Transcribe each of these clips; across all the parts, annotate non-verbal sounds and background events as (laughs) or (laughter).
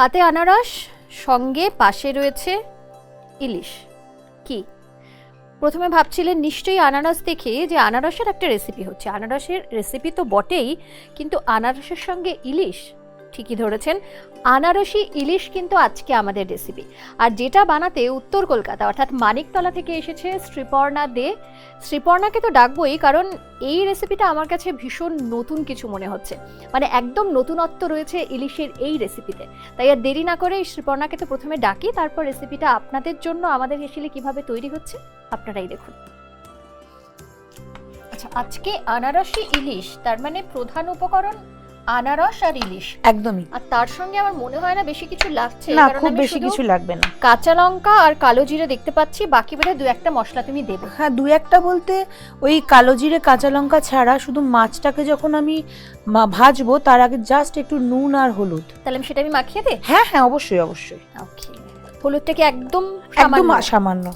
হাতে আনারস, সঙ্গে পাশে রয়েছে ইলিশ। কি? প্রথমে ভাবছিলেন নিশ্চয়ই আনারস দেখে যে আনারসের একটা রেসিপি হচ্ছে। আনারসের রেসিপি তো বটেই, কিন্তু আনারসের সঙ্গে ইলিশ? ঠিকই ধরেছেন। আনারসি ইলিশ কিন্তু আজকে আমাদের রেসিপি আর যেটা বানাতে উত্তর কলকাতা, অর্থাৎ মানিকতলা থেকে এসেছে শ্রীপর্ণা দে। শ্রীপর্ণাকে তো ডাকবই, কারণ এই রেসিপিটা আমার কাছে ভীষণ নতুন কিছু মনে হচ্ছে। মানে একদম নতুনত্ব রয়েছে ইলিশের এই রেসিপিতে তাই আর দেরি না করে শ্রীপর্ণাকে তো প্রথমে ডাকি, তারপর রেসিপিটা আপনাদের জন্য আমাদের হেসিলে কীভাবে তৈরি হচ্ছে আপনারাই দেখুন। আচ্ছা আজকে আনারসি ইলিশ, তার মানে প্রধান উপকরণ আনারস আর ইলিশ। একদমই। আর তার সঙ্গে আমার মনে হয় না বেশি কিছু লাগছে না কারণ খুব আমি বেশি শুধু কিছু লাগবে না। কাঁচা লঙ্কা আর কালো জিরে দেখতে পাচ্ছি বাকি বেড়ে দু একটা মশলা তুমি দেবে। হ্যাঁ দু একটা বলতে ওই কালো জিরে কাঁচা লঙ্কা ছাড়া শুধু মাছটাকে যখন আমি মা- ভাজবো তার আগে জাস্ট একটু নুন আর হলুদ। তাহলে আমি সেটা আমি মাখিয়ে দিই? হ্যাঁ হ্যাঁ অবশ্যই অবশ্যই। ওকে হলুদটা কি একদম একদম সামান্য? সামান্য।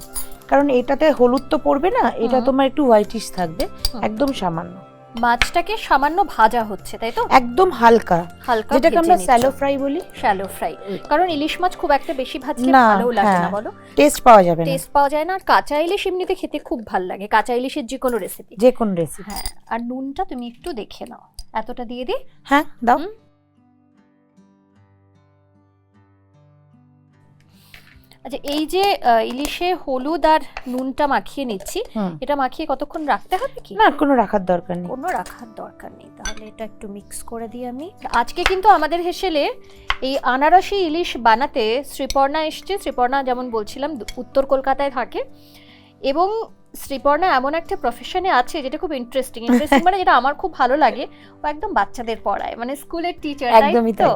কারণ এটাতে হলুদ তো পড়বে না এটা তোমার একটু হোয়াইটিশ থাকবে একদম সামান্য। মাছটাকে সামান্য ভাজা হচ্ছে তাই তো? একদম হালকা। হালকা যেটাকে আমরা স্যালো ফ্রাই বলি। স্যালো ফ্রাই কারণ ইলিশ মাছ খুব একটা বেশি ভাজলে না, ভালো লাগে না হ্যাঁ। বলো? টেস্ট পাওয়া যাবে না। টেস্ট পাওয়া যায় না। আর কাঁচা ইলিশ এমনিতে খেতে খুব ভালো লাগে। কাঁচা ইলিশের যে কোনো রেসিপি যে কোনো রেসিপি হ্যাঁ। আর নুনটা তুমি একটু দেখে নাও। এতটা দিয়ে দি হ্যাঁ দাও। আচ্ছা এই যে ইলিশে হলুদ আর নুনটা মাখিয়ে নিচ্ছি এটা মাখিয়ে কতক্ষণ রাখতে হবে কি? না কোনো রাখার দরকার নেই। কোনো রাখার দরকার নেই তাহলে এটা একটু মিক্স করে দিই আমি। আজকে কিন্তু আমাদের হেসেলে এই আনারসি ইলিশ বানাতে শ্রীপর্ণা এসছে। শ্রীপর্ণা যেমন বলছিলাম উত্তর কলকাতায় থাকে। এবং শ্রীপর্ণা এমন একটা প্রফেশনে আছে যেটা খুব ইন্টারেস্টিং ইন্টারেস্টিং মানে যেটা আমার খুব ভালো লাগে। ও একদম বাচ্চাদের পড়ায় মানে স্কুলের টিচার একদমই তো।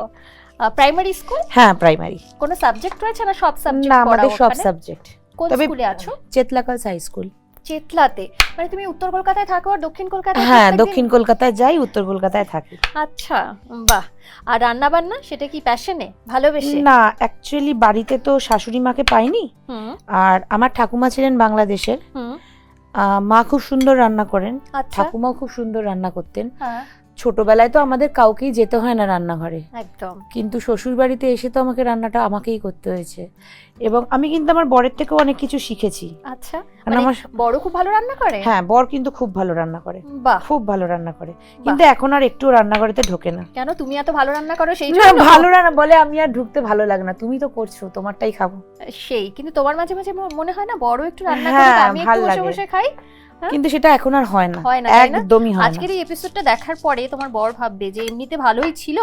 প্রাইমারি স্কুল হ্যাঁ প্রাইমারি কোনো সাবজেক্ট রয়েছে না সব সাবজেক্ট না আমাদের সব সাবজেক্ট কোন স্কুলে আছো? চেতলাকালস হাই স্কুল চেতলাতে। মানে তুমি উত্তর কলকাতায় থাকো আর দক্ষিণ কলকাতায় হ্যাঁ দক্ষিণ কলকাতায় যাই উত্তর কলকাতায় থাকি। আচ্ছা বাহ। আর রান্না বান্না সেটা কি প্যাশনে ভালোবেসে? না অ্যাকচুয়ালি বাড়িতে তো শাশুড়ি মাকে পাইনি। আর আমার ঠাকুমা ছিলেন বাংলাদেশের। মা খুব সুন্দর রান্না করেন। আচ্ছা। ঠাকুমাও খুব সুন্দর রান্না করতেন। হ্যাঁ। ছোটবেলায় তো আমাদের কাউকেই যেতে হয় না রান্নাঘরে। একদম। কিন্তু শ্বশুর বাড়িতে এসে তো আমাকে রান্নাটা আমাকেই করতে হয়েছে। এবং আমি কিন্তু আমার বরের থেকেও অনেক কিছু শিখেছি। আচ্ছা মানে মানে আমার বড় খুব ভালো রান্না করে? হ্যাঁ বর কিন্তু খুব ভালো রান্না করে। বাহ। খুব ভালো রান্না করে। কিন্তু এখন আর একটু রান্নাঘরেতে ঢোকে না। কেন? তুমি এত ভালো রান্না করো সেই জন্য ভালো রান্না বলে আমি আর ঢুকতে ভালো লাগে না। তুমি তো করছ তোমারটাই খাব। সেই কিন্তু তোমার মাঝে মাঝে মনে হয় না বড় একটু রান্না হ্যাঁ, করে আমি একটু বসে বসে খাই? কিন্তু সেটা এখন আর হয় না। হয় না, একদমই হয় আজকের এই এপিসোডটা দেখার পরে তোমার বর ভাববে যে এমনিতে ভালোই ছিল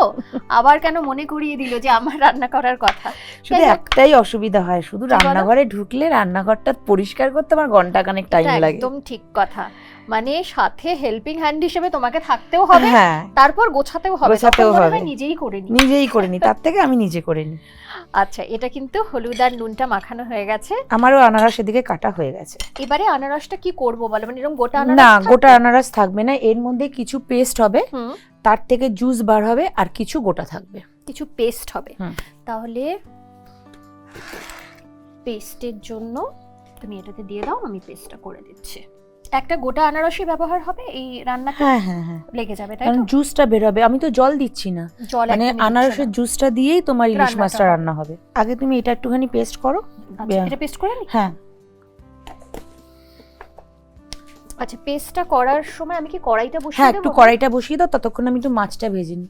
আবার কেন মনে করিয়ে দিল যে আমার রান্না করার কথা। শুধু একটাই অসুবিধা হয় শুধু রান্নাঘরে ঢুকলে রান্নাঘরটা পরিষ্কার করতে আমার ঘণ্টা খানেক টাইম লাগে। একদম ঠিক কথা। মানে সাথে হেল্পিং হ্যান্ড হিসেবে তোমাকে থাকতেও হবে হ্যাঁ। তারপর গোছাতেও হবে। গোছাতেও হবে। নিজেই করে নি। নিজেই করে নি। তার থেকে আমি নিজে করে নি। আচ্ছা এটা কিন্তু হলুদ আর নুনটা মাখানো হয়ে গেছে। আমারও আনারস এদিকে কাটা হয়ে গেছে। এবারে আনারসটা কি করব বলো? মানে এরকম গোটা আনারস না গোটা আনারস থাকবে না। এর মধ্যে কিছু পেস্ট হবে তার থেকে জুস বার হবে আর কিছু গোটা থাকবে। কিছু পেস্ট হবে। তাহলে পেস্টের জন্য তুমি এটাতে দিয়ে দাও আমি পেস্টটা করে দিচ্ছি। একটা গোটা আনারসই ব্যবহার হবে? এই রান্নাতে হ্যাঁ হ্যাঁ হ্যাঁ। লেগে যাবে তাই কারণ তো? জুসটা বেরোবে। আমি তো জল দিচ্ছি না। জল মানে একদমই দিচ্ছ আনারসের জুসটা দিয়েই তোমার ইলিশ রান্নাটা মাছটা হবে। রান্না হবে। আগে তুমি এটা একটুখানি পেস্ট করো। আচ্ছা এটা পেস্ট করে নি? হ্যাঁ। আচ্ছা পেস্টটা করার সময় আমি কি কড়াইটা বসিয়ে হ্যাঁ দেবো? একটু কড়াইটা বসিয়ে দাও ততক্ষণ আমি একটু মাছটা ভেজে নিই।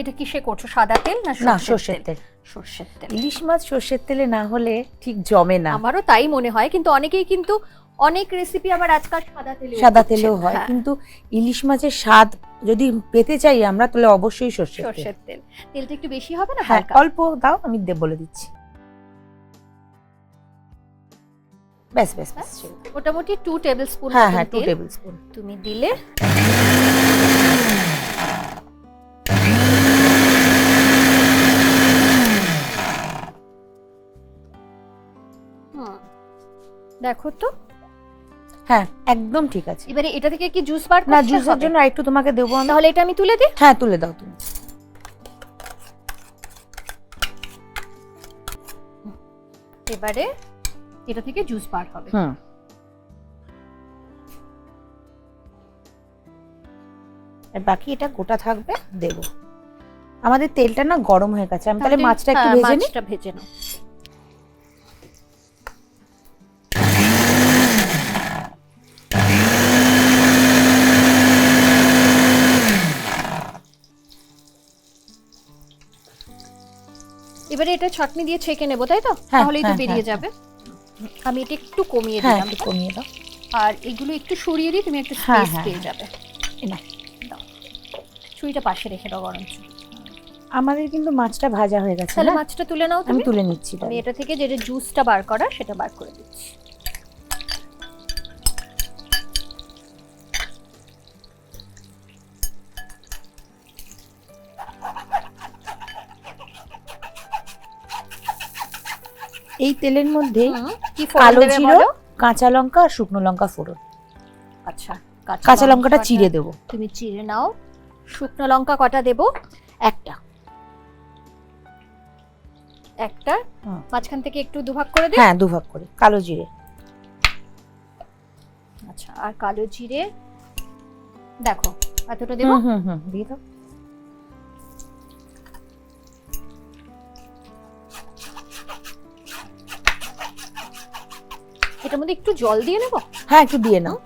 এটা কিসে করছ? সাদা তেল না না সর্ষের তেল? সর্ষের তেল। ইলিশ মাছ সর্ষের তেলে না হলে ঠিক জমে না। আমারও তাই মনে হয় কিন্তু অনেকেই কিন্তু অনেক রেসিপি আবার আজকাল সাদা তেলে সাদা তেলেও হয় কিন্তু ইলিশ মাছের স্বাদ যদি পেতে চাই আমরা তাহলে অবশ্যই সর্ষের তেল। সর্ষের তেল। তেলটা একটু বেশি হবে না হ্যাঁ অল্প দাও আমি বলে দিচ্ছি। ব্যাস ব্যাস ব্যাস মোটামুটি টু টেবিল স্পুন হ্যাঁ হ্যাঁ টু টেবিল স্পুন তুমি দিলে। দেখো তো। হ্যাঁ একদম ঠিক আছে। এবারে এটা থেকে কি জুস বার না জুসের হবে? জন্য একটু তোমাকে দেবো আমি। তাহলে এটা আমি তুলে দিই? হ্যাঁ তুলে দাও তুমি। এবারে এটা থেকে জুস বার হবে। হুম। আর বাকি এটা গোটা থাকবে দেব। আমাদের তেলটা না গরম হয়ে গেছে। আমি তাহলে মাছটা একটু হ্যাঁ, ভেজে নিই। মাছটা ভেজে নাও। এবারে এটা ছাকনি দিয়ে ছেঁকে নেব তাই তো? হ্যাঁ, তাহলেই তো হ্যাঁ, বেরিয়ে হ্যাঁ, যাবে। আমি এটা একটু কমিয়ে হ্যাঁ দিলাম। একটু কমিয়ে দাও। আর এগুলো একটু সরিয়ে দিই তুমি একটু হ্যাঁ, স্পেস হ্যাঁ, পেয়ে যাবে। দাও। ছুরিটা পাশে রেখে দাও গরম আমাদের কিন্তু মাছটা ভাজা হয়ে গেছে তাহলে মাছটা তুলে নাও হ্যাঁ। আমি তুমি। তুলে নিচ্ছি আমি এটা থেকে যে যে জুসটা বার করা সেটা বার করে দিচ্ছি। এই তেলের মধ্যে কালো জিরো কাঁচা লঙ্কা আর শুকনো লঙ্কা ফোড়ন। আচ্ছা কাঁচা লঙ্কাটা চিড়ে দেবো। তুমি চিড়ে নাও। শুকনো লঙ্কা কটা দেব? একটা। একটা? মাঝখান থেকে একটু দুভাগ করে দিই হ্যাঁ দুভাগ করে কালো জিরে। আচ্ছা আর কালো জিরে দেখো এতটা দেব? হুম হুম হুম দিয়ে দাও। এটার মধ্যে একটু জল দিয়ে নেব? হ্যাঁ একটু দিয়ে নাও।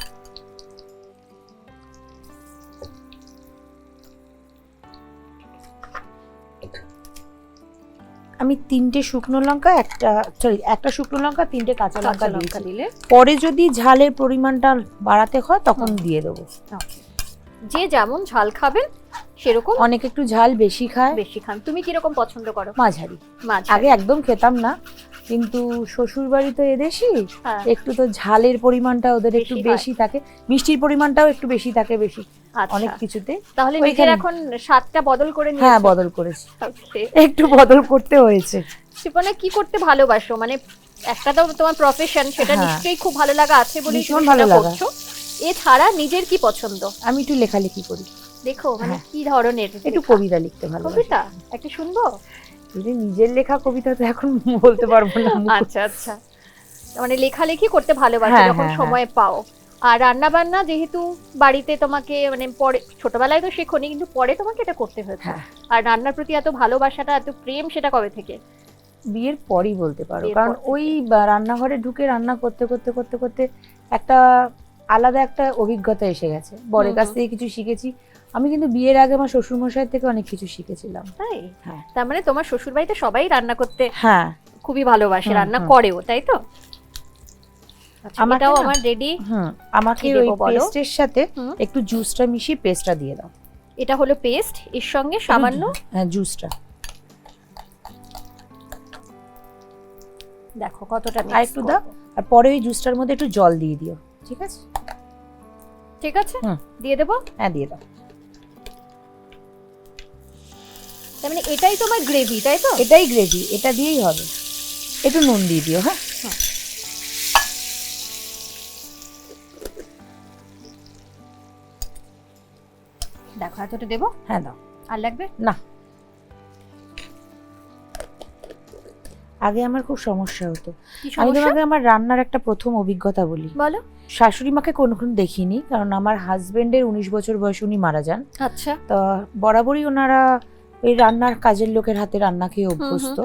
আমি তিনটে শুকনো লঙ্কা একটা সরি একটা শুকনো লঙ্কা তিনটে কাঁচা লঙ্কা লঙ্কা দিলে? পরে যদি ঝালের পরিমাণটা বাড়াতে হয় তখন দিয়ে দেবো। যে যেমন ঝাল খাবেন সেরকম অনেক একটু ঝাল বেশি খায়। বেশি খান। তুমি কীরকম পছন্দ করো? মাঝারি। আগে একদম খেতাম না। কিন্তু শ্বশুর বাড়ি তো এদেশি হ্যাঁ। একটু তো ঝালের পরিমাণটা ওদের একটু বেশি থাকে মিষ্টির পরিমাণটাও একটু বেশি থাকে বেশি আচ্ছা। অনেক কিছুতে। তাহলে নিজের এখন স্বাদটা বদল করে নিয়েছো। হ্যাঁ বদল করেছি। একটু বদল করতে হয়েছে। শিপনে কি করতে ভালোবাসো? মানে একটা তো তোমার প্রফেশন সেটা হ্যাঁ। নিশ্চয়ই খুব ভালো লাগা আছে বলেই ভীষণ তুমি ভালো সেটা লাগা। করছ। এছাড়া নিজের কি পছন্দ? আমি একটু লেখালেখি করি। দেখো মানে হ্যাঁ। কি ধরনের একটু কবিতা লিখতে ভালো কবিতা? একটা শুনব? যদি নিজের লেখা কবিতা তো এখন বলতে পারব না আচ্ছা আচ্ছা। মানে লেখালেখি করতে ভালোবাসো হ্যাঁ, যখন হ্যাঁ, সময় পাও। আর রান্না বান্না যেহেতু বাড়িতে তোমাকে মানে পরে ছোটবেলায় তো শেখোনি কিন্তু পরে তোমাকে এটা করতে হয়েছে। হ্যাঁ। আর রান্নার প্রতি এত ভালোবাসাটা এত প্রেম সেটা কবে থেকে? বিয়ের পরই বলতে পারো। কারণ ওই রান্নাঘরে ঢুকে রান্না করতে করতে করতে করতে একটা আলাদা একটা অভিজ্ঞতা এসে গেছে। বরের কাছ থেকে কিছু শিখেছি। আমি কিন্তু বিয়ের আগে আমার শ্বশুর মশাই থেকে অনেক কিছু শিখেছিলাম। তাই? হ্যাঁ। তার মানে তোমার শ্বশুর বাড়িতে সবাই রান্না করতে হ্যাঁ। খুবই ভালোবাসে রান্না করেও তাই তো? আচ্ছা, না- আমার রেডি হুম আমাকে ওই পেস্টের সাথে একটু জুসটা মিশিয়ে পেস্টটা দিয়ে দাও। এটা হলো পেস্ট এর সঙ্গে সামান্য হ্যাঁ জুসটা। দেখো কতটা আর একটু দাও। আর পরে ওই জুসটার মধ্যে একটু জল দিয়ে দিও ঠিক আছে? ঠিক আছে। দিয়ে দেবো? হ্যাঁ দিয়ে দাও। তার মানে এটাই তোমার গ্রেভি তাই তো? এটাই গ্রেভি এটা দিয়েই হবে। একটু নুন দিয়ে দিও হ্যাঁ? দেখো এতটা দেবো? হ্যাঁ দাও। আর লাগবে? না। আগে আমার খুব সমস্যা হতো। আমি তোমাকে আমার রান্নার একটা প্রথম অভিজ্ঞতা বলি। বলো। শাশুড়ি মাকে কোনোক্ষণ দেখিনি কারণ আমার হাজবেন্ডের উনিশ বছর বয়সে উনি মারা যান। আচ্ছা। তা বরাবরই ওনারা ওই রান্নার কাজের লোকের হাতে রান্না খেয়ে অভ্যস্ত।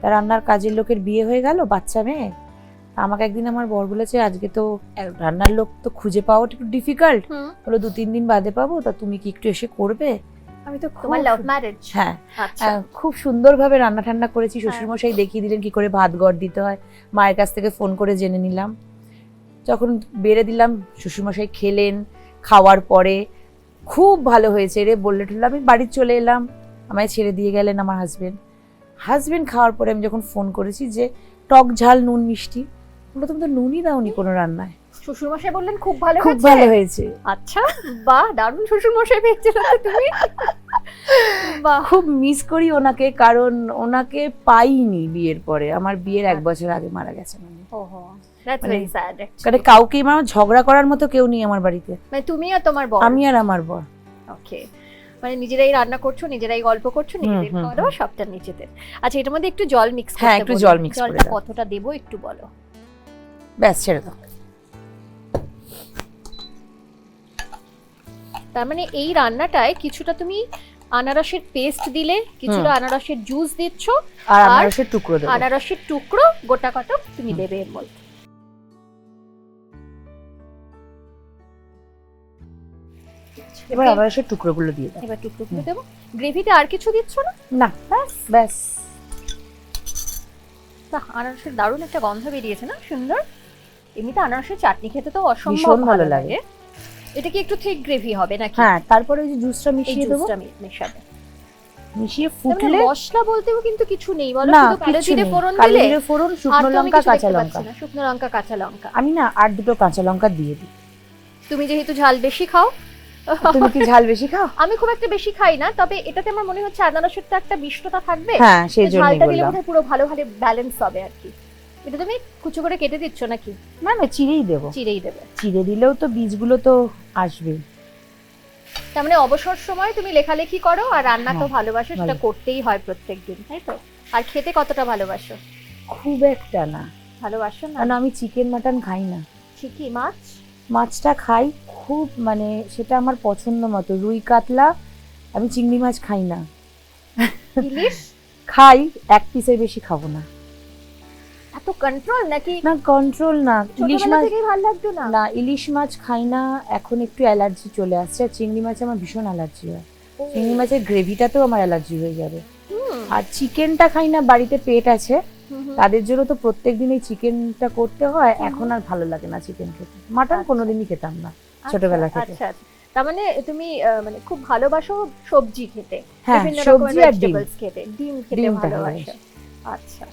তা রান্নার কাজের লোকের বিয়ে হয়ে গেল বাচ্চা মেয়ে? আমাকে একদিন আমার বর বলেছে আজকে তো রান্নার লোক তো খুঁজে পাওয়া একটু ডিফিকাল্ট হলো দু তিন দিন বাদে পাবো তা তুমি কি একটু এসে করবে? আমি তো তোমার লাভ ম্যারেজ হ্যাঁ। আচ্ছা। খুব সুন্দরভাবে রান্না ঠান্না করেছি শ্বশুরমশাই দেখিয়ে দিলেন কি করে ভাত গড় দিতে হয়। মায়ের কাছ থেকে ফোন করে জেনে নিলাম। যখন বেড়ে দিলাম শ্বশুরমশাই খেলেন খাওয়ার পরে খুব ভালো হয়েছে রে বললে টললে আমি বাড়ি চলে এলাম। আমায় ছেড়ে দিয়ে গেলেন আমার হাজব্যান্ড হাজবেন্ড খাওয়ার পরে আমি যখন ফোন করেছি যে টক ঝাল নুন মিষ্টি বলল তুমি তো নুনই দাওনি কোনো রান্নায়। শ্বশুর মশাই বললেন খুব ভালো খুব ভালো হয়েছে। আচ্ছা বাহ দারুণ শ্বশুর মশাই পেয়েছিল তুমি। বাহ খুব মিস করি ওনাকে কারণ ওনাকে পাইনি বিয়ের পরে। আমার বিয়ের এক বছর আগে মারা গেছেন উনি ওহো মানে- মানে কাউকে আমার ঝগড়া করার মতো কেউ নেই আমার বাড়িতে। মানে তুমি আর তোমার বর? আমি আর আমার বর। ওকে মানে নিজেরাই রান্না করছ নিজেরাই গল্প করছ নিজেদের খাওয়া দাওয়া সবটা নিজেদের। আচ্ছা এটার মধ্যে একটু জল মিক্স হ্যাঁ, একটু জল mix করে জলটা দাও। কতটা দেবো একটু বলো। ব্যাস ছেড়ে দাও। তার মানে এই রান্নাটায় কিছুটা তুমি আনারসের পেস্ট দিলে কিছুটা আনারসের জুস দিচ্ছ আর আনারসের টুকরো দেবো। আনারসের টুকরো গোটা কটক তুমি দেবে এর মধ্যে। এবার আবার আনারসের টুকরোগুলো দিয়ে দাও। এবার টুকরো করে দেবো। গ্রেভিতে আর কিছু দিচ্ছ না? না ব্যাস ব্যাস। বাহ আনারসের দারুণ একটা গন্ধ বেরিয়েছে না? সুন্দর। এমনিতে আনারসের চাটনি খেতে তো অসম্ভব ভালো লাগে। এটা কি একটু ঠিক গ্রেভি হবে নাকি? হ্যাঁ তারপরে ওই যে জুসটা মিশিয়ে দেবো। জুসটা মেশাবে। মিশিয়ে মানে ফুটলে মশলা বলতেও কিন্তু কিছু নেই। বলো শুধু কালো জিরে ফোড়ন দিলে জিরে ফোড়ন শুকনো লঙ্কা কাঁচা লঙ্কা। শুকনো লঙ্কা কাঁচা লঙ্কা। আমি না আর দুটো কাঁচা লঙ্কা দিয়ে দিই। তুমি যেহেতু ঝাল বেশি খাও (laughs) তুমি কি ঝাল বেশি খাও? আমি খুব একটা বেশি খাই না তবে এটাতে আমার মনে হচ্ছে আনারসের তো একটা মিষ্টতা থাকবে। হ্যাঁ সেই জন্যই ঝালটা দিলে বোধহয় পুরো ভালো ভালো ব্যালেন্স হবে আর কি। এটা তুমি কুচো করে কেটে দিচ্ছ নাকি? না না চিড়েই দেবো। চিড়েই দেবে। চিড়ে দিলেও তো বীজগুলো তো আসবে। তার মানে অবসর সময় তুমি লেখালেখি করো আর রান্না তো হ্যাঁ, ভালোবাসো সেটা করতেই হয় প্রত্যেকদিন তাই তো? আর খেতে কতটা ভালোবাসো? খুব একটা না। ভালোবাসো না? আমি চিকেন মাটন খাই না। ঠিকই মাছ? মাছটা খাই খুব মানে সেটা আমার পছন্দ মতো। রুই কাতলা আমি চিংড়ি মাছ খাই না। ইলিশ? খাই এক পিসের বেশি খাব না। এত কন্ট্রোল নাকি? না কন্ট্রোল না। ইলিশ মাছ ভালো লাগতো না? না ইলিশ মাছ খাই না। এখন একটু অ্যালার্জি চলে আসছে। আর চিংড়ি মাছে আমার ভীষণ অ্যালার্জি হয়। চিংড়ি মাছের গ্রেভিটাতেও আমার অ্যালার্জি হয়ে যাবে। আর চিকেনটা খাই না বাড়িতে পেট আছে। তাদের জন্য তো প্রত্যেক দিন এই চিকেনটা করতে হয়। এখন আর ভালো লাগে না চিকেন খেতে। মাটন আচ্ছা। কোনোদিনই খেতাম না। ছোটবেলা আচ্ছা, থেকে। আচ্ছা আচ্ছা। তার মানে তুমি মানে খুব ভালোবাসো সবজি খেতে হ্যাঁ সবজি আর ডিম। খেতে ডিম খেতে ভালোবাসো। আচ্ছা।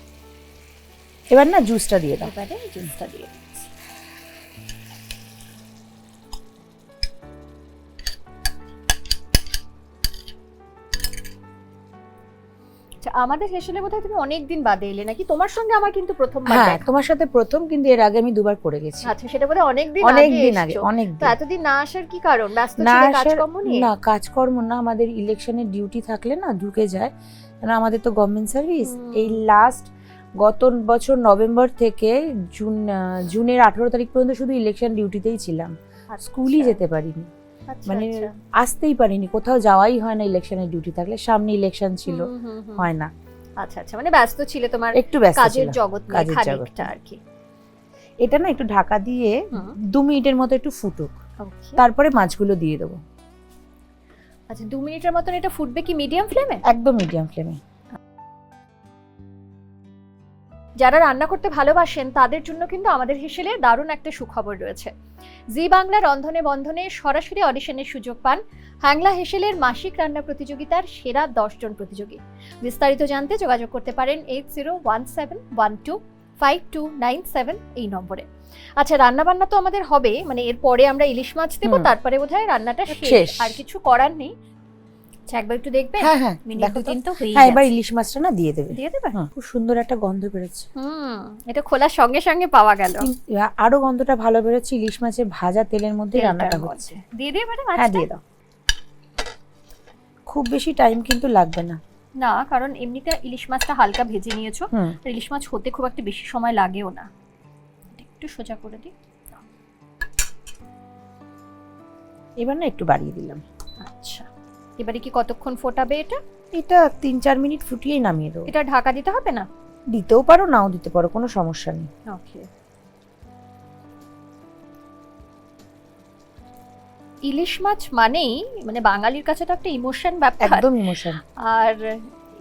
এবার না জুসটা দিয়ে দাও। এবারে জুসটা দিয়ে দিচ্ছি। আমাদের হেসেলে বোধহয় তুমি অনেকদিন বাদে এলে নাকি? তোমার সঙ্গে আমার কিন্তু প্রথমবার হ্যাঁ তোমার সাথে প্রথম কিন্তু এর আগে আমি দুবার করে গেছি। আচ্ছা সেটা বোধহয় অনেকদিন অনেক আগে দিন আগে অনেক তো দিন এতদিন না আসার কি কারণ? ব্যস্ত না কাজকর্ম নিয়ে? না কাজকর্ম না আমাদের ইলেকশনের ডিউটি থাকলে না ঢুকে যায়। কারণ আমাদের তো গভর্নমেন্ট সার্ভিস এই লাস্ট গত বছর নভেম্বর থেকে জুন জুনের আঠারো তারিখ পর্যন্ত শুধু ইলেকশন ডিউটিতেই ছিলাম। আচ্ছা, স্কুলই যেতে পারিনি। মানে আচ্ছা। আসতেই পারিনি কোথাও যাওয়াই হয় না ইলেকশনের ডিউটি থাকলে সামনে ইলেকশন ছিল। হয় না। আচ্ছা আচ্ছা মানে ব্যস্ত ছিলে তোমার একটু ব্যস্ত কাজের জগৎ কাজের জগৎটা। আর কি। এটা না একটু ঢাকা দিয়ে দু মিনিটের মতো একটু ফুটুক তারপরে মাছগুলো দিয়ে দেবো। আচ্ছা দু মিনিটের মতন এটা ফুটবে কি মিডিয়াম ফ্লেমে একদম মিডিয়াম ফ্লেমে যারা রান্না করতে ভালোবাসেন তাদের জন্য কিন্তু আমাদের হেসেলে দারুণ একটা সুখবর রয়েছে। জি বাংলা রন্ধনে বন্ধনে সরাসরি অডিশনের সুযোগ পান হ্যাংলা হেসেলের মাসিক রান্না প্রতিযোগিতার সেরা দশজন প্রতিযোগী। বিস্তারিত জানতে যোগাযোগ করতে পারেন eight zero one seven one two five two nine seven এই নম্বরে। আচ্ছা রান্না বান্না তো আমাদের হবে মানে এরপরে আমরা ইলিশ মাছ দেবো। তারপরে বোধহয় রান্নাটা শেষ। শেষ। আর কিছু করার নেই। আচ্ছা একবার একটু দেখবে হ্যাঁ হ্যাঁ মিনিট দেখো দু তিন তো হয়েই হ্যাঁ এবার ইলিশ মাছটা না দিয়ে দেবে। দিয়ে দেবে? খুব সুন্দর একটা গন্ধ বেরোচ্ছে। হুম এটা খোলার সঙ্গে সঙ্গে পাওয়া গেল। আরও গন্ধটা ভালো বেরোচ্ছে ইলিশ মাছের ভাজা তেলের মধ্যে রান্নাটা হচ্ছে। দিয়ে দিয়ে মানে হ্যাঁ দিয়ে দাও। খুব বেশি টাইম কিন্তু লাগবে না। না কারণ এমনিতে ইলিশ মাছটা হালকা ভেজে নিয়েছো। ইলিশ মাছ হতে খুব একটা বেশি সময় লাগেও না। একটু সোজা করে দিই। এবার না একটু বাড়িয়ে দিলাম। আচ্ছা। এবারে কি কতক্ষণ ফোটাবে এটা? এটা তিন চার মিনিট ফুটিয়েই নামিয়ে দেবো। এটা ঢাকা দিতে হবে না? দিতেও পারো নাও দিতে পারো কোনো সমস্যা নেই। ওকে। ইলিশ মাছ মানেই মানে বাঙালির কাছে তো একটা ইমোশন ব্যাপার। একদম ইমোশন। আর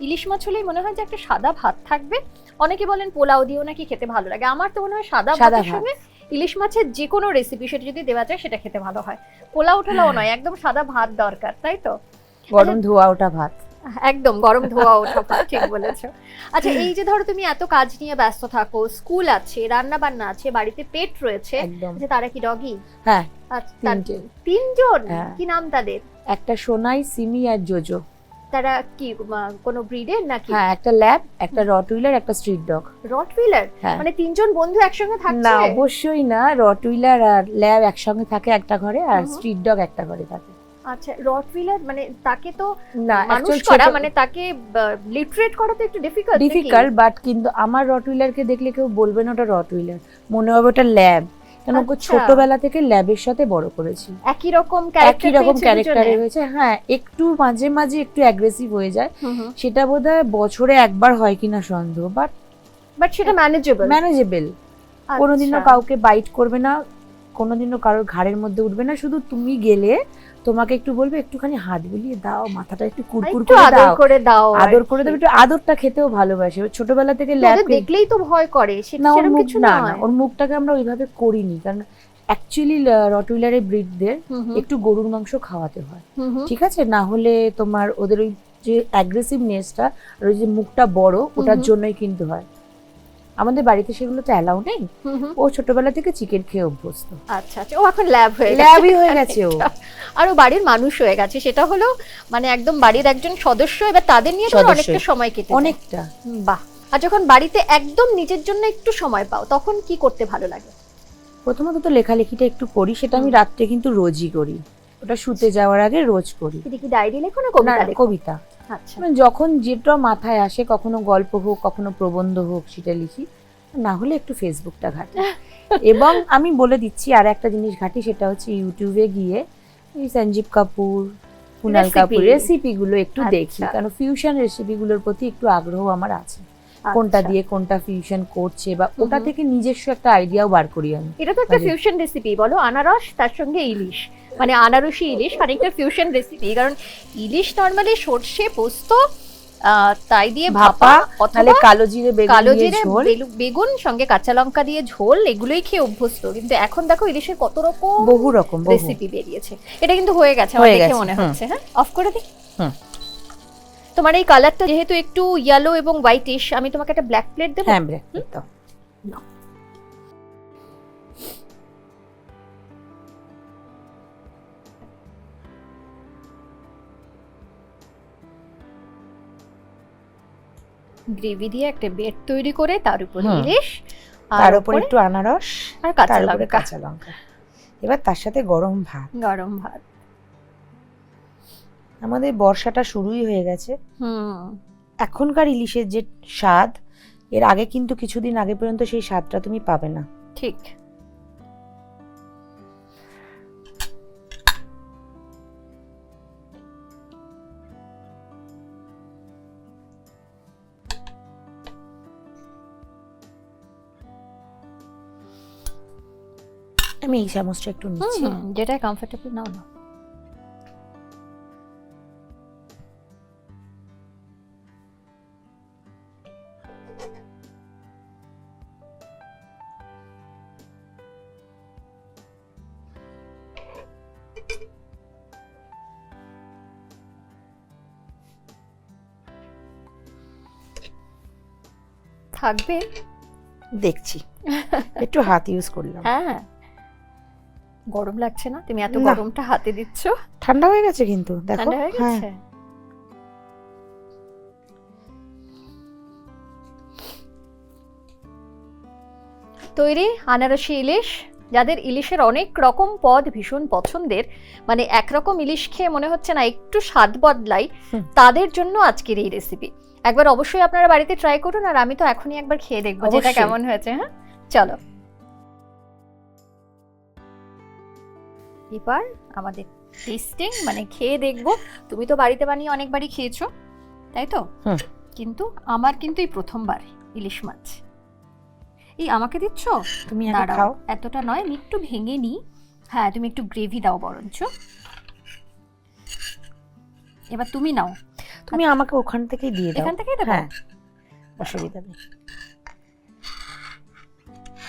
ইলিশ মাছ হলেই মনে হয় যে একটা সাদা ভাত থাকবে। অনেকে বলেন পোলাও দিয়েও নাকি খেতে ভালো লাগে। আমার তো মনে হয় সাদা ভাতের ভাত। সঙ্গে ইলিশ মাছের যে কোনো রেসিপি সেটা যদি দেওয়া যায় সেটা খেতে ভালো হয়। পোলাও টোলাও হ্যাঁ। নয় একদম সাদা ভাত দরকার তাই তো? গরম ধোয়া ওটা ভাত। একদম গরম ধোয়া ওঠা ভাত ঠিক বলেছ। আচ্ছা এই যে ধরো তুমি এত কাজ নিয়ে ব্যস্ত থাকো স্কুল আছে রান্না বান্না আছে বাড়িতে পেট রয়েছে আচ্ছা তারা কি ডগি হ্যাঁ আচ্ছা। তিনজন। হ্যাঁ। কি নাম তাদের? একটা সোনাই সিমি আর জোজো। তারা কি কোনো ব্রিডের নাকি? হ্যাঁ একটা ল্যাব একটা রটউইলার একটা স্ট্রিট ডগ হ্যাঁ। মানে তিনজন বন্ধু একসঙ্গে না অবশ্যই না। রটউইলার আর ল্যাব একসঙ্গে থাকে একটা ঘরে আর স্ট্রিট ডগ একটা ঘরে থাকে। আচ্ছা রটভিলার মানে তাকে তো না মানুষ করা মানে তাকে লিটারেট করা তো একটু ডিফিকাল্ট ডিফিকাল্ট বাট কিন্তু আমার রটউইলারকে দেখলে কেউ বলবে না ওটা রটউইলার মনে হবে ওটা ল্যাব কেন ওকে আচ্ছা। ছোটবেলা থেকে ল্যাবের সাথে বড় করেছি। একই রকম একই রকম ক্যারেক্টারে হয়েছে। হ্যাঁ একটু মাঝে মাঝে একটু অ্যাগ্রেসিভ হয়ে যায়। সেটা বোধহয় বছরে একবার হয় কিনা সন্দেহ বাট বাট সেটা ম্যানেজেবল ম্যানেজেবল আচ্ছা। কোনোদিনও কাউকে বাইট করবে না কোনোদিনও কারোর ঘাড়ের মধ্যে উঠবে না। শুধু তুমি গেলে তোমাকে একটু বলবে একটুখানি হাত বুলিয়ে দাও মাথাটা একটু কুরকুর করে আদর করে দাও আদর করে দেবে একটু আদরটা খেতেও ভালোবাসে। ও ছোটবেলা থেকে ল্যাব দেখলেই তো ভয় করে সেটা সেরকম কিছু না না ওর মুখটাকে আমরা ওইভাবে করিনি কারণ অ্যাকচুয়ালি রটউইলারের ব্রিডদের একটু গরুর মাংস খাওয়াতে হয়। ঠিক আছে? না হলে তোমার ওদের ওই যে অ্যাগ্রেসিভনেসটা আর ওই যে মুখটা বড় ওটার জন্যই কিন্তু হয়। আমাদের বাড়িতে সেগুলো তো অ্যালাউ নেই। ও ছোটবেলা থেকে চিকেন খেয়ে অভ্যস্ত। আচ্ছা আচ্ছা। ও এখন ল্যাব হয়ে ল্যাবই হয়ে গেছে ও। আর ও বাড়ির মানুষ হয়ে গেছে। সেটা হলো মানে একদম বাড়ির একজন সদস্য এবার তাদের নিয়ে তোমার অনেকটা সময় কেটে অনেকটা। বাহ। আর যখন বাড়িতে একদম নিজের জন্য একটু সময় পাও তখন কি করতে ভালো লাগে? প্রথমত তো লেখালেখিটা একটু করি সেটা আমি রাত্রে কিন্তু রোজই করি। ওটা শুতে যাওয়ার আগে রোজ করি। কি ডায়েরি লেখো না কবিতা কবিতা। আচ্ছা মানে যখন যেটা মাথায় আসে কখনো গল্প হোক কখনো প্রবন্ধ হোক সেটা লিখি। না হলে একটু ফেসবুকটা ঘাটি। (laughs) এবং আমি বলে দিচ্ছি আর একটা জিনিস ঘাটি সেটা হচ্ছে ইউটিউবে গিয়ে এই সঞ্জীব কাপুর কুনাল কাপুর রেসিপিগুলো একটু দেখি। আচ্ছা। কারণ ফিউশন রেসিপিগুলোর প্রতি একটু আগ্রহ আমার আছে। কোনটা আচ্ছা। দিয়ে কোনটা ফিউশন করছে বা ওটা থেকে নিজস্ব একটা আইডিয়াও বার করি আমি। এটা তো একটা ফিউশন রেসিপি বলো। আনারস তার সঙ্গে ইলিশ। মানে আনারসি ইলিশ খানিকটা ফিউশন রেসিপি কারণ ইলিশ নর্মালি সর্ষে পোস্ত তাই দিয়ে ভাপা অথবা কালো জিরে কালো জিরে বেগুন সঙ্গে কাঁচা লঙ্কা দিয়ে ঝোল এগুলোই খেয়ে অভ্যস্ত। কিন্তু এখন দেখো ইলিশের কত রকম বহু রকম রেসিপি বেরিয়েছে। এটা কিন্তু হয়ে গেছে আমার দেখে মনে হচ্ছে হ্যাঁ? অফ করে দিই? হুম। তোমার এই কালারটা যেহেতু একটু ইয়েলো এবং হোয়াইটিশ আমি তোমাকে একটা ব্ল্যাক প্লেট দেবো? হ্যাঁ ব্রেক দাও। গ্রেভি দিয়ে একটা বেড তৈরি করে তার উপর। ইলিশ আর তার উপরে একটু আনারস আর কাঁচা লঙ্কা। এবার তার সাথে গরম ভাত। গরম ভাত। আমাদের বর্ষাটা শুরুই হয়ে গেছে। হুম। এখনকার ইলিশের যে স্বাদ এর আগে কিন্তু কিছুদিন আগে পর্যন্ত সেই স্বাদটা তুমি পাবে না। ঠিক। আমি এই চামচটা একটু নিচ্ছি। যেটা কমফোর্টেবল নাও না থাকবে? দেখছি। (laughs) একটু হাত ইউজ করলাম। হ্যাঁ। গরম লাগছে না? তুমি এত গরমটা হাতে দিচ্ছ? ঠান্ডা হয়ে গেছে কিন্তু দেখো। ঠান্ডা হয়ে হ্যাঁ। গেছে? তৈরি আনারসি ইলিশ। যাদের ইলিশের অনেক রকম পদ ভীষণ পছন্দের মানে একরকম ইলিশ খেয়ে মনে হচ্ছে না একটু স্বাদ বদলাই তাদের জন্য আজকের এই রেসিপি একবার অবশ্যই আপনারা বাড়িতে ট্রাই করুন আর আমি তো এখনই একবার খেয়ে দেখব যেটা কেমন হয়েছে হ্যাঁ? চলো। এবার আমাদের টেস্টিং মানে খেয়ে দেখব। তুমি তো বাড়িতে বানিয়ে অনেকবারই খেয়েছো তাই তো? হুম। কিন্তু আমার কিন্তু এই প্রথমবার ইলিশ মাছ। এই আমাকে দিচ্ছ? তুমি দাঁড়াও এতটা নয় আমি একটু ভেঙে নিই। হ্যাঁ তুমি একটু গ্রেভি দাও বরঞ্চ। এবার তুমি নাও। তুমি আমাকে ওখান থেকেই দিয়ে দাও। এখান থেকেই দেবো? হ্যাঁ। অসুবিধা নেই।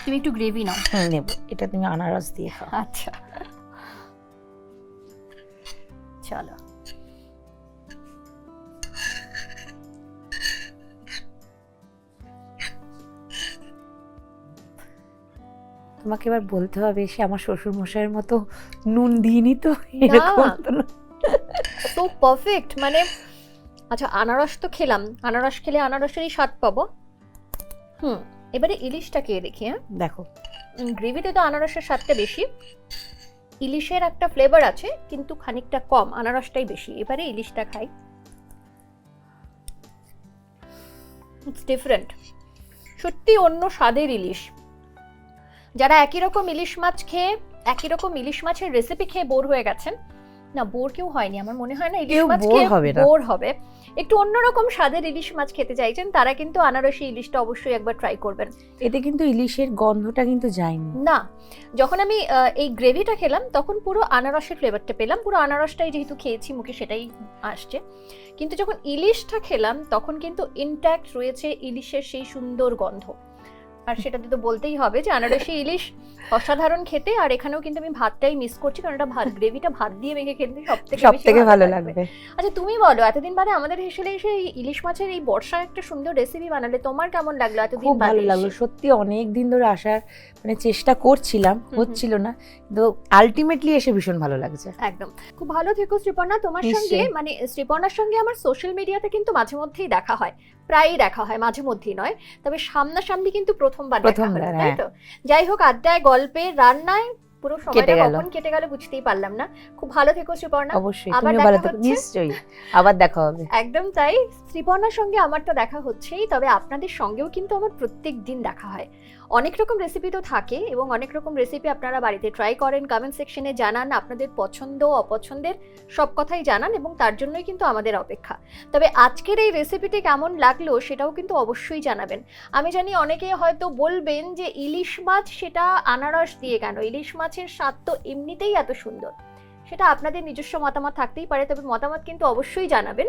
তুমি একটু গ্রেভি নাও। হুম নেব। এটা তুমি আনারস দিয়ে খাও। আচ্ছা। চলো। তোমাকে এবার বলতে হবে সে আমার শ্বশুর মশাইয়ের মতো নুন দিইনি তো এরকম পারফেক্ট মানে আচ্ছা আনারস তো খেলাম। আনারস খেলে আনারসেরই স্বাদ পাবো। হুম এবারে ইলিশটা খেয়ে দেখি হ্যাঁ? দেখো। গ্রেভিতে তো আনারসের স্বাদটা বেশি। ইলিশের একটা ফ্লেভার আছে কিন্তু খানিকটা কম আনারসটাই বেশি। এবারে ইলিশটা খাই। ইটস ডিফারেন্ট সত্যি অন্য স্বাদের ইলিশ। যারা একই রকম ইলিশ মাছ খেয়ে একই রকম ইলিশ মাছের রেসিপি খেয়ে বোর হয়ে গেছেন না বোর কেউ হয়নি। আমার মনে হয় না ইলিশ মাছ খেয়ে হবে বোর হবে। একটু অন্যরকম স্বাদের ইলিশ মাছ খেতে চাইছেন তারা কিন্তু আনারসি ইলিশটা অবশ্যই একবার ট্রাই করবেন। এতে কিন্তু ইলিশের গন্ধটা কিন্তু যায়নি। না যখন আমি এই গ্রেভিটা খেলাম তখন পুরো আনারসের ফ্লেভারটা পেলাম। পুরো আনারসটাই যেহেতু খেয়েছি মুখে সেটাই আসছে। কিন্তু যখন ইলিশটা খেলাম তখন কিন্তু ইনট্যাক্ট রয়েছে ইলিশের সেই সুন্দর গন্ধ। আর সেটাতে তো বলতেই হবে যে আনারসি ইলিশ অসাধারণ খেতে আর এখানেও কিন্তু আমি ভাতটাই মিস করছি কারণ এটা ভাত গ্রেভিটা ভাত দিয়ে মেখে খেতে সব থেকে ভালো লাগবে। আচ্ছা তুমি বলো এতদিন বাদে আমাদের হেসেলে এসে এই ইলিশ মাছের এই বর্ষা একটা সুন্দর রেসিপি বানালে তোমার কেমন লাগল এতদিন খুব ভালো লাগল সত্যি অনেক দিন ধরে আসার মানে চেষ্টা করছিলাম হচ্ছিল না কিন্তু আলটিমেটলি এসে ভীষণ ভালো লাগছে। একদম। খুব ভালো থেকো শ্রীপর্ণা। তোমার সঙ্গে মানে শ্রীপর্ণার সঙ্গে আমার সোশ্যাল মিডিয়াতে কিন্তু মাঝে মধ্যেই দেখা হয়। প্রায়ই দেখা হয় মাঝে মধ্যেই নয়। তবে সামনাসামনি কিন্তু প্রথমবার দেখা হয় হলো, তাই। তো যাই হোক আড্ডায় গল্পে রান্নায় পুরো সময়টা কেটে গেল। কখন কেটে গেল বুঝতেই পারলাম না। খুব ভালো থেকো শ্রীপর্ণা অবশ্যই আবার দেখা হচ্ছে? নিশ্চয়ই আবার দেখা হবে। একদম তাই। শ্রীপর্ণার সঙ্গে আমার তো দেখা হচ্ছেই তবে আপনাদের সঙ্গেও কিন্তু আমার প্রত্যেক দিন দেখা হয়। অনেক রকম রেসিপি তো থাকে এবং অনেক রকম রেসিপি আপনারা বাড়িতে ট্রাই করেন কমেন্ট সেকশনে জানান, আপনাদের পছন্দ, অপছন্দের সব কথাই জানান এবং তার জন্যই কিন্তু আমাদের অপেক্ষা। তবে আজকের এই রেসিপিটি কেমন লাগল সেটাও কিন্তু অবশ্যই জানাবেন। আমি জানি অনেকে হয়তো বলবেন যে ইলিশ মাছ সেটা আনারস দিয়ে কেন? ইলিশ মাছের স্বাদ তো এমনিতেই এত সুন্দর। সেটা আপনাদের নিজস্ব মতামত থাকতেই পারে, তবে মতামত কিন্তু অবশ্যই জানাবেন।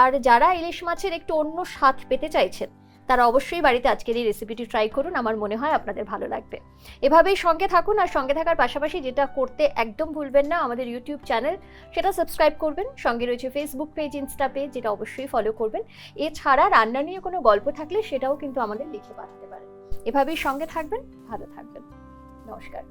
আর যারা ইলিশ মাছের একটু অন্য স্বাদ পেতে চাইছেন তারা অবশ্যই বাড়িতে আজকের এই রেসিপিটি ট্রাই করুন, আমার মনে হয় আপনাদের ভালো লাগবে। এভাবেই সঙ্গে থাকুন আর সঙ্গে থাকার পাশাপাশি যেটা করতে একদম ভুলবেন না আমাদের ইউটিউব চ্যানেল সেটা সাবস্ক্রাইব করবেন। সঙ্গে রয়েছে ফেসবুক পেজ ইনস্টা পেজ যেটা অবশ্যই ফলো করবেন। এছাড়া রান্না নিয়ে কোনো গল্প থাকলে সেটাও কিন্তু আমাদের লিখে পাঠাতে পারেন। এভাবেই সঙ্গে থাকবেন, ভালো থাকবেন। নমস্কার।